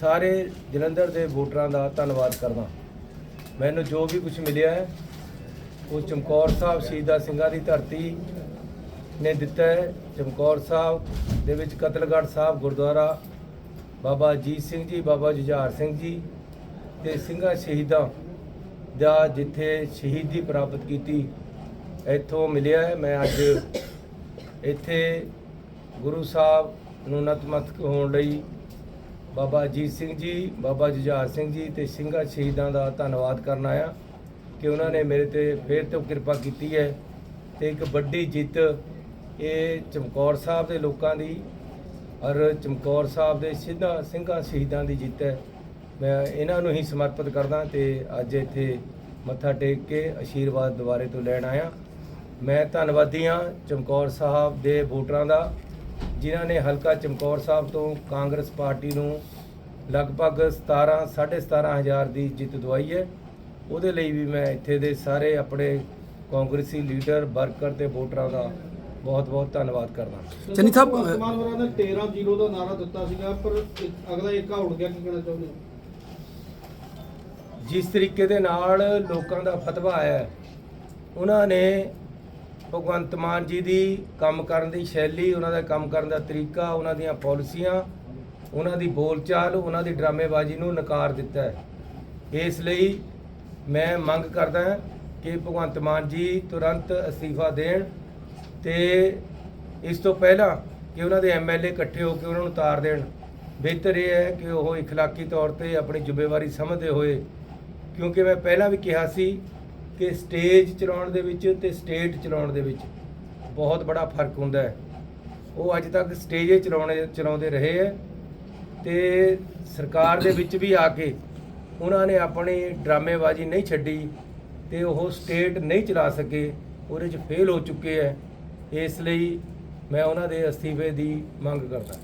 ਸਾਰੇ ਜਲੰਧਰ ਦੇ ਵੋਟਰਾਂ ਦਾ ਧੰਨਵਾਦ ਕਰਦਾ। ਮੈਨੂੰ ਜੋ ਵੀ ਕੁਝ ਮਿਲਿਆ ਹੈ, ਉਹ ਚਮਕੌਰ ਸਾਹਿਬ, ਸ਼ਹੀਦਾਂ ਸਿੰਘਾਂ ਦੀ ਧਰਤੀ ਨੇ ਦਿੱਤਾ ਹੈ। ਚਮਕੌਰ ਸਾਹਿਬ ਦੇ ਵਿੱਚ ਕਤਲਗੜ੍ਹ ਸਾਹਿਬ, ਗੁਰਦੁਆਰਾ ਬਾਬਾ ਅਜੀਤ ਸਿੰਘ ਜੀ, ਬਾਬਾ ਜੁਝਾਰ ਸਿੰਘ ਜੀ ਤੇ ਸਿੰਘਾਂ ਸ਼ਹੀਦਾਂ ਦਾ ਜਿੱਥੇ ਸ਼ਹੀਦੀ ਪ੍ਰਾਪਤ ਕੀਤੀ, ਇੱਥੋਂ ਮਿਲਿਆ ਹੈ। ਮੈਂ ਅੱਜ ਇੱਥੇ ਗੁਰੂ ਸਾਹਿਬ ਨੂੰ ਨਤਮਸਤਕ ਹੋਣ ਲਈ ਬਾਬਾ ਅਜੀਤ ਸਿੰਘ ਜੀ, ਬਾਬਾ ਜੁਝਾਰ ਸਿੰਘ ਜੀ ਤੇ ਸਿੰਘਾਂ ਸ਼ਹੀਦਾਂ ਦਾ ਧੰਨਵਾਦ ਕਰਨ ਆਇਆ ਕਿ ਉਹਨਾਂ ਨੇ ਮੇਰੇ ਤੇ ਫੇਰ ਤੋਂ ਕਿਰਪਾ ਕੀਤੀ ਹੈ ਤੇ ਇੱਕ ਵੱਡੀ ਜਿੱਤ ਇਹ ਚਮਕੌਰ ਸਾਹਿਬ ਦੇ ਲੋਕਾਂ ਦੀ ਔਰ ਚਮਕੌਰ ਸਾਹਿਬ ਦੇ ਸਿੱਧਾ ਸਿੰਘਾਂ ਸ਼ਹੀਦਾਂ ਦੀ ਜਿੱਤ ਹੈ। ਮੈਂ ਇਹਨਾਂ ਨੂੰ ਹੀ ਸਮਰਪਿਤ ਕਰਦਾ ਤੇ ਅੱਜ ਇੱਥੇ ਮੱਥਾ ਟੇਕ ਕੇ ਆਸ਼ੀਰਵਾਦ ਦੁਆਰੇ ਤੋਂ ਲੈਣ ਆਇਆ। ਮੈਂ ਧੰਨਵਾਦੀ ਹਾਂ ਚਮਕੌਰ ਸਾਹਿਬ ਦੇ ਵੋਟਰਾਂ ਦਾ ਜਿਨ੍ਹਾਂ ਨੇ ਹਲਕਾ ਚਮਕੌਰ ਸਾਹਿਬ ਤੋਂ ਕਾਂਗਰਸ ਪਾਰਟੀ ਨੂੰ ਲਗਭਗ 17 17.5 ਹਜ਼ਾਰ ਦੀ ਜਿੱਤ ਦਵਾਈ ਹੈ। ਉਹਦੇ ਲਈ ਵੀ ਮੈਂ ਇੱਥੇ ਦੇ ਸਾਰੇ ਆਪਣੇ ਕਾਂਗਰਸੀ ਲੀਡਰ ਵਰਕਰ ਤੇ ਵੋਟਰਾਂ ਦਾ ਬਹੁਤ ਬਹੁਤ ਧੰਨਵਾਦ ਕਰਦਾ ਚੰਨੀ ਸਾਹਿਬ, ਵਰਤਮਾਨ ਹੋਰਾਂ ਨੇ 13 ਜ਼ੀਰੋ ਦਾ ਨਾਰਾ ਦਿੱਤਾ ਸੀਗਾ ਪਰ ਇੱਕ- ਅਗਲਾ ਏਕਾ ਉੜ ਗਿਆ ਕੀ ਕਹਿਣਾ ਚਾਹੁੰਦੇ ਹੋ? ਜਿਸ ਤਰੀਕੇ ਦੇ ਨਾਲ ਲੋਕਾਂ ਦਾ ਫਤਵਾ ਆਇਆ ਹੈ, ਉਹਨਾਂ ਨੇ ਭਗਵੰਤ ਮਾਨ ਜੀ ਦੀ ਕੰਮ ਕਰਨ ਦੀ ਸ਼ੈਲੀ, ਉਹਨਾਂ ਦਾ ਕੰਮ ਕਰਨ ਦਾ ਤਰੀਕਾ, ਉਹਨਾਂ ਦੀਆਂ ਪਾਲਿਸੀਆਂ, ਉਹਨਾਂ ਦੀ ਬੋਲਚਾਲ, ਉਹਨਾਂ ਦੀ ਡਰਾਮੇਬਾਜ਼ੀ ਨੂੰ ਨਕਾਰ ਦਿੱਤਾ ਹੈ। ਇਸ ਲਈ ਮੈਂ ਮੰਗ ਕਰਦਾ ਹਾਂ ਕਿ ਭਗਵੰਤ ਮਾਨ ਜੀ ਤੁਰੰਤ ਅਸਤੀਫਾ ਦੇਣ ਤੇ ਇਸ ਤੋਂ ਪਹਿਲਾਂ ਕਿ ਉਹਨਾਂ ਦੇ ਐਮਐਲਏ ਇਕੱਠੇ ਹੋ ਕੇ ਉਹਨਾਂ ਨੂੰ ਉਤਾਰ ਦੇਣ। ਬਿਹਤਰ ਇਹ ਹੈ ਕਿ ਉਹ ਇਖਲਾਕੀ ਤੌਰ ਤੇ ਆਪਣੀ ਜ਼ਿੰਮੇਵਾਰੀ ਸਮਝਦੇ ਹੋਏ, ਕਿਉਂਕਿ ਮੈਂ ਪਹਿਲਾਂ ਵੀ ਕਿਹਾ ਸੀ ਕਿ ਸਟੇਜ ਚਲਾਉਣ ਦੇ ਵਿੱਚ ਤੇ ਸਟੇਟ ਚਲਾਉਣ ਦੇ ਵਿੱਚ ਬਹੁਤ ਬੜਾ ਫ਼ਰਕ ਹੁੰਦਾ ਹੈ। ਉਹ ਅੱਜ ਤੱਕ ਸਟੇਜੇ ਚਲਾਉਣੇ, ਚਲਾਉਂਦੇ ਰਹੇ ਹੈ ਤੇ ਸਰਕਾਰ ਦੇ ਵਿੱਚ ਵੀ ਆ ਕੇ ਉਹਨਾਂ ਨੇ ਆਪਣੀ ਡਰਾਮੇਬਾਜ਼ੀ ਨਹੀਂ ਛੱਡੀ ਤੇ ਉਹ ਸਟੇਟ ਨਹੀਂ ਚਲਾ ਸਕੇ, ਉਹਦੇ 'ਚ ਫੇਲ ਹੋ ਚੁੱਕੇ ਹੈ। ਇਸ ਲਈ ਮੈਂ ਉਹਨਾਂ ਦੇ ਅਸਤੀਫੇ ਦੀ ਮੰਗ ਕਰਦਾ।